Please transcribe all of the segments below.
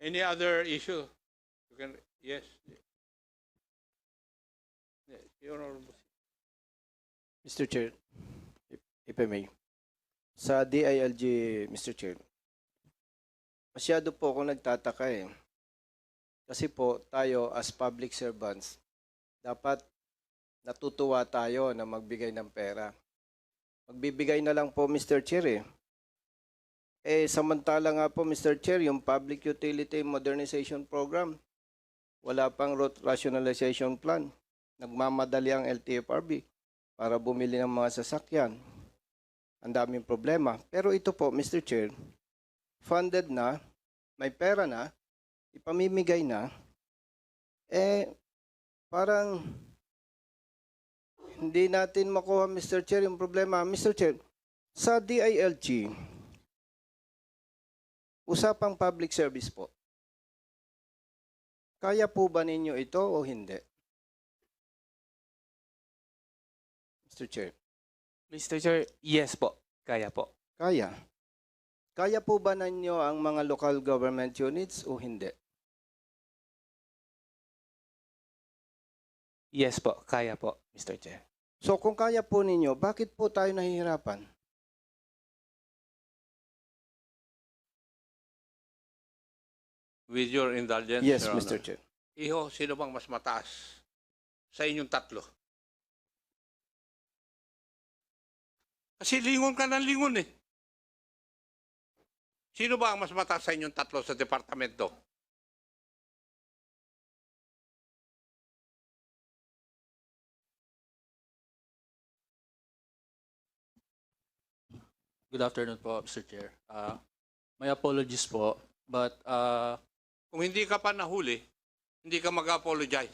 Any other issue? You can, yes. Yes, Your. Mr. Chair, if, if I may. Sa DILG, Mr. Chair, masyado po ako nagtataka eh. Kasi po, tayo as public servants, dapat natutuwa tayo na magbigay ng pera. Magbibigay na lang po, Mr. Chair eh. Eh, samantala nga po, Mr. Chair, yung Public Utility Modernization Program, wala pang route rationalization plan. Nagmamadali ang LTFRB para bumili ng mga sasakyan. Ang daming problema. Pero ito po, Mr. Chair, funded na, may pera na, ipamimigay na, eh, parang hindi natin makuha, Mr. Chair, yung problema. Mr. Chair, sa DILG, usapang public service po, kaya po ba ninyo ito o hindi? Mr. Chair. Mr. Chair, yes po. Kaya po. Kaya. Kaya po ba ninyo ang mga local government units o hindi? Yes po. Kaya po, Mr. Chair. So kung kaya po ninyo, bakit po tayo nahihirapan? With your indulgence, Yes, Your Mr. Honor. Chair. Iho, sino bang mas mataas sa inyong tatlo? Kasi lingon ka ng lingon eh. Sino ba ang mas mataas sa inyong tatlo sa departamento? Good afternoon po, Mr. Chair. Uh, my apologies po, but uh, Kung hindi ka pa nahuli, hindi ka mag-apologize.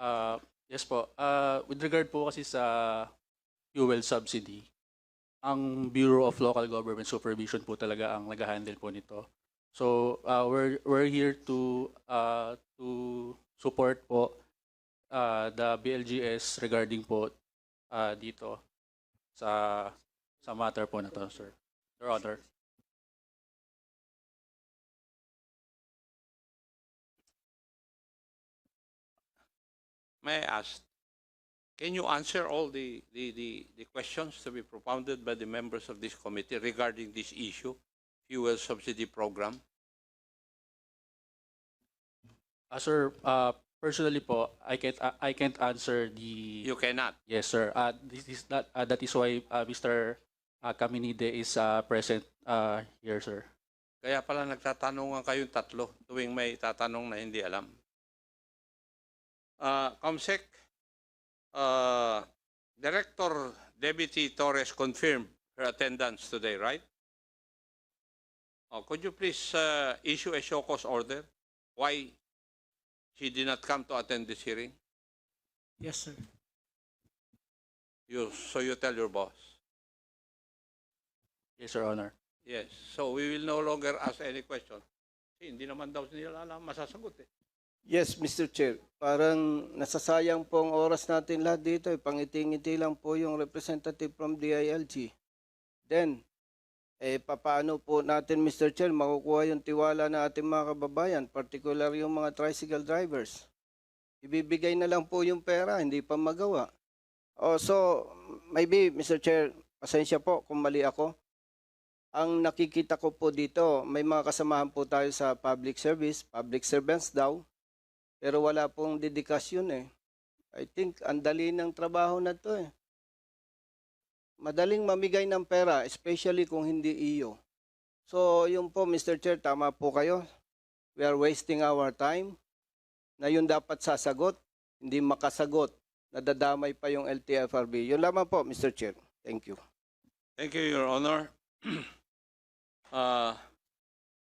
uh, yes po, uh, with regard po kasi sa fuel subsidy, ang Bureau of Local Government Supervision po talaga ang nag-handle po nito. So, uh, we're, we're here to, uh, to support po uh, the BLGS regarding po uh, dito sa sa matter po na to, sir. Your Honor. May I ask, can you answer all the, the, the, the questions to be propounded by the members of this committee regarding this issue, fuel subsidy program? Uh, sir, uh, personally po, I can't uh, I can't answer the You cannot. Yes, sir. Uh, this is not uh, that is why uh, Mr. Uh, Caminide is uh, present uh, here, sir. Kaya pala nagtatanungan kayong tatlo tuwing may tatanong na hindi alam. Uh, Comsec, uh, Director Deputy Torres confirmed her attendance today, right? Oh, could you please uh, issue a show cause order? Why she did not come to attend this hearing? Yes, sir. You, so you tell your boss. Yes, Your Honor. Yes. So we will no longer ask any question. Kasi hindi naman daw nila alam masasagot eh. Yes, Mr. Chair. Parang nasasayang po ang oras natin lahat dito. Eh. Pangiti-ngiti lang po yung representative from DILG. Then, eh, papaano po natin, Mr. Chair, makukuha yung tiwala ng ating mga kababayan, particular yung mga tricycle drivers. Ibibigay na lang po yung pera, hindi pa magawa. Oh, so, maybe, Mr. Chair, pasensya po kung mali ako. Ang nakikita ko po dito, may mga kasamahan po tayo sa public service, public servants daw, pero wala pong dedikasyon eh. I think ang dali ng trabaho na to eh. Madaling mamigay ng pera, especially kung hindi iyo. So, yun po, Mr. Chair, tama po kayo. We are wasting our time na yun dapat sasagot, hindi makasagot. Nadadamay pa yung LTFRB. Yun lamang po, Mr. Chair. Thank you. Thank you, Your Honor. uh,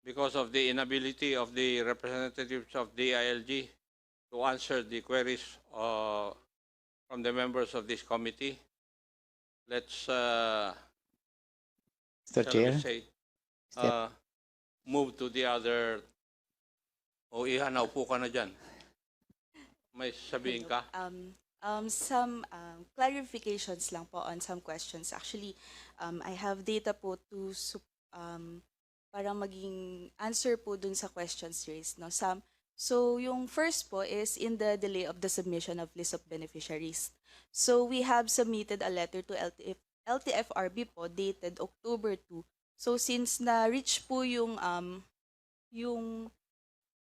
because of the inability of the representatives of DILG to answer the queries uh, from the members of this committee, let's, uh, Mr. Chair. say, uh, move to the other. O Iha, naupo ka na dyan. May sabihin ka? Um, um, some um, clarifications lang po on some questions. Actually, um, I have data po to um, para maging answer po dun sa questions raised. No? Some, so yung first po is in the delay of the submission of list of beneficiaries. So we have submitted a letter to LTF, LTFRB po dated October 2. So since na-reach po yung um, yung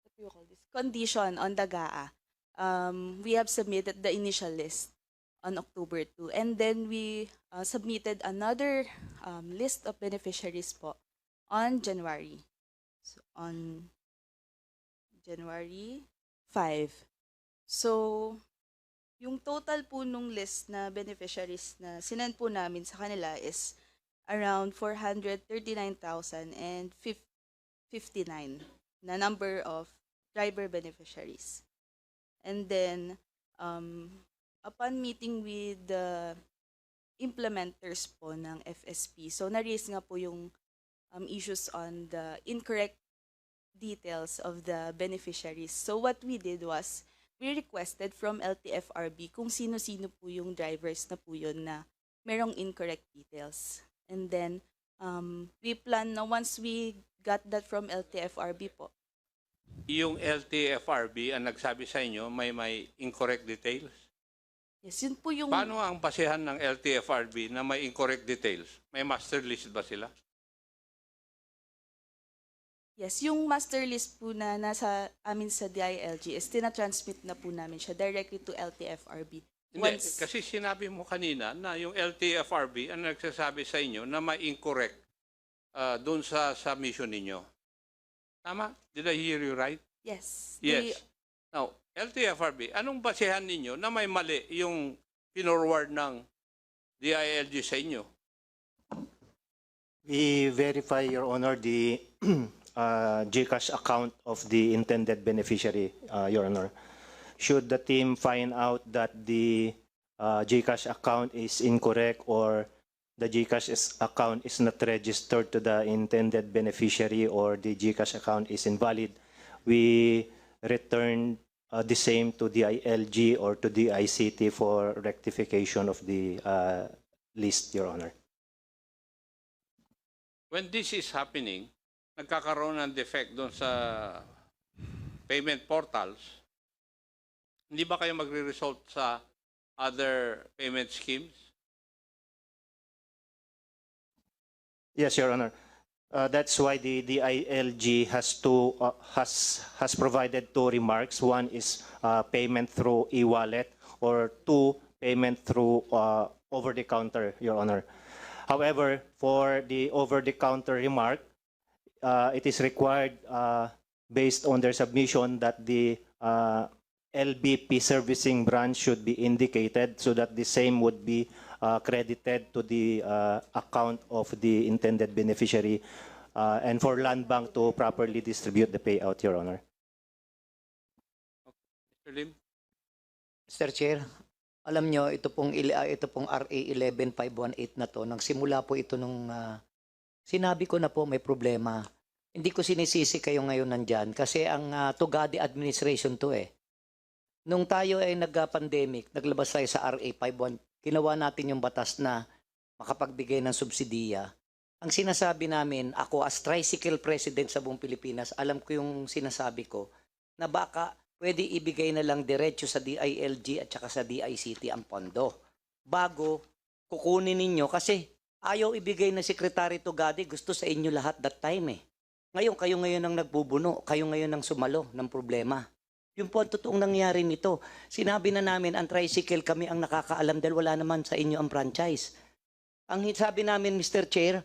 what do you call this? condition on the GAA, um, we have submitted the initial list on October 2. And then we uh, submitted another um, list of beneficiaries po on January. So, on January 5. So, yung total po nung list na beneficiaries na sinend po namin sa kanila is around 439,059 na number of driver beneficiaries. And then, um, upon meeting with the implementers po ng FSP, so na-raise nga po yung um, issues on the incorrect details of the beneficiaries. So what we did was, we requested from LTFRB kung sino-sino po yung drivers na po yun na merong incorrect details. And then, um, we plan na once we got that from LTFRB po, Yung LTFRB ang nagsabi sa inyo may may incorrect details. yes, yun po yung... Paano ang basehan ng LTFRB na may incorrect details? May master list ba sila? Yes, yung master list po na nasa amin sa DILG is tinatransmit na po namin siya directly to LTFRB. Hindi, Once, kasi sinabi mo kanina na yung LTFRB ang nagsasabi sa inyo na may incorrect uh, doon sa submission ninyo. Tama? Did I hear you right? yes. Yes. Now, LTFRB, anong basehan ninyo na may mali yung pinorward ng DILG sa inyo? We verify, Your Honor, the uh, GCash account of the intended beneficiary, uh, Your Honor. Should the team find out that the uh, GCash account is incorrect or the GCash is, account is not registered to the intended beneficiary or the GCash account is invalid, we return uh, the same to the ILG or to the ICT for rectification of the uh, list, Your Honor. When this is happening, nagkakaroon ng defect doon sa payment portals, hindi ba kayo magre-result sa other payment schemes? Yes, Your Honor. Uh, that's why the, the ILG has two, uh, has, has provided two remarks. One is uh, payment through e-wallet or two, payment through uh, over-the-counter, Your Honor. However, for the over-the-counter remark, uh, it is required uh, based on their submission that the uh, LBP servicing branch should be indicated so that the same would be uh, credited to the uh, account of the intended beneficiary uh, and for land bank to properly distribute the payout, Your Honor. Mr. Lim? Mr. Chair, alam nyo, ito pong, ah, ito pong RA 11518 na to, nang simula po ito nung ah, sinabi ko na po may problema. Hindi ko sinisisi kayo ngayon nandyan kasi ang uh, Tugadi administration to eh. Nung tayo ay nagka-pandemic, naglabas tayo sa RA 51, ginawa natin yung batas na makapagbigay ng subsidiya. Ang sinasabi namin, ako as tricycle president sa buong Pilipinas, alam ko yung sinasabi ko, na baka pwede ibigay na lang diretso sa DILG at saka sa DICT ang pondo. Bago kukunin ninyo kasi ayaw ibigay na Secretary Tugadi, gusto sa inyo lahat that time eh. Ngayon, kayo ngayon ang nagbubuno, kayo ngayon ang sumalo ng problema. Yung po ang totoong nangyari nito. Sinabi na namin, ang tricycle kami ang nakakaalam dahil wala naman sa inyo ang franchise. Ang sabi namin, Mr. Chair,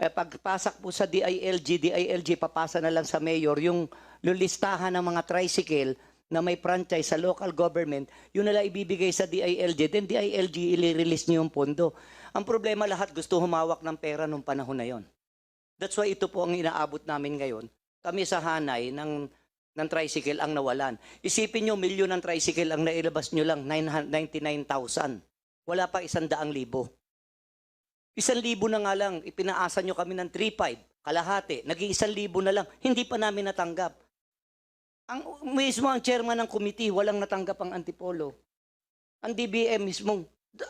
eh, pagpasak po sa DILG, DILG papasa na lang sa mayor yung lulistahan ng mga tricycle na may franchise sa local government, yun nila ibibigay sa DILG, then DILG i-release niyo yung pondo. Ang problema lahat gusto humawak ng pera nung panahon na yon. That's why ito po ang inaabot namin ngayon. Kami sa hanay ng ng tricycle ang nawalan. Isipin nyo, milyon ng tricycle ang nailabas nyo lang, 999,000. Wala pa isang daang libo. Isang libo na nga lang, ipinaasa nyo kami ng 3,500, kalahati, naging isang libo na lang, hindi pa namin natanggap. Ang mismo ang chairman ng committee, walang natanggap ang Antipolo. Ang DBM mismo,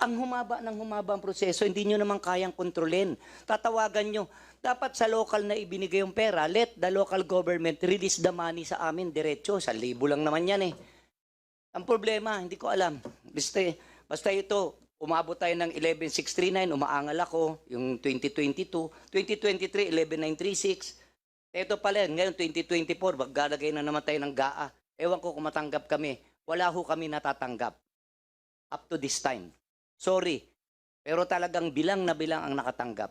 Ang humaba ng humaba ang proseso, hindi nyo naman kayang kontrolin. Tatawagan nyo. Dapat sa local na ibinigay yung pera, let the local government release the money sa amin diretso. Sa libo lang naman yan eh. Ang problema, hindi ko alam. Basta, basta ito, umabot tayo ng 11639, umaangal ako, yung 2022. 2023, 11936. Ito pala, ngayon 2024, maglalagay na naman tayo ng GAA. Ewan ko kung matanggap kami. Wala ho kami natatanggap. Up to this time. Sorry. Pero talagang bilang na bilang ang nakatanggap.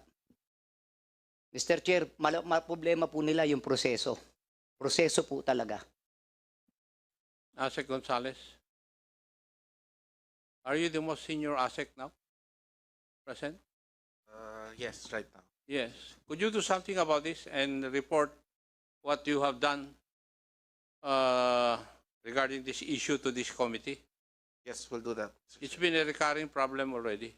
Mr. Chair, mal- ma- problema po nila yung proseso. Proseso po talaga. Asek Gonzalez. Are you the most senior Asek now? Present? Uh, yes, right now. Yes. Could you do something about this and report what you have done uh, regarding this issue to this committee? Yes, we'll do that. It's been a recurring problem already.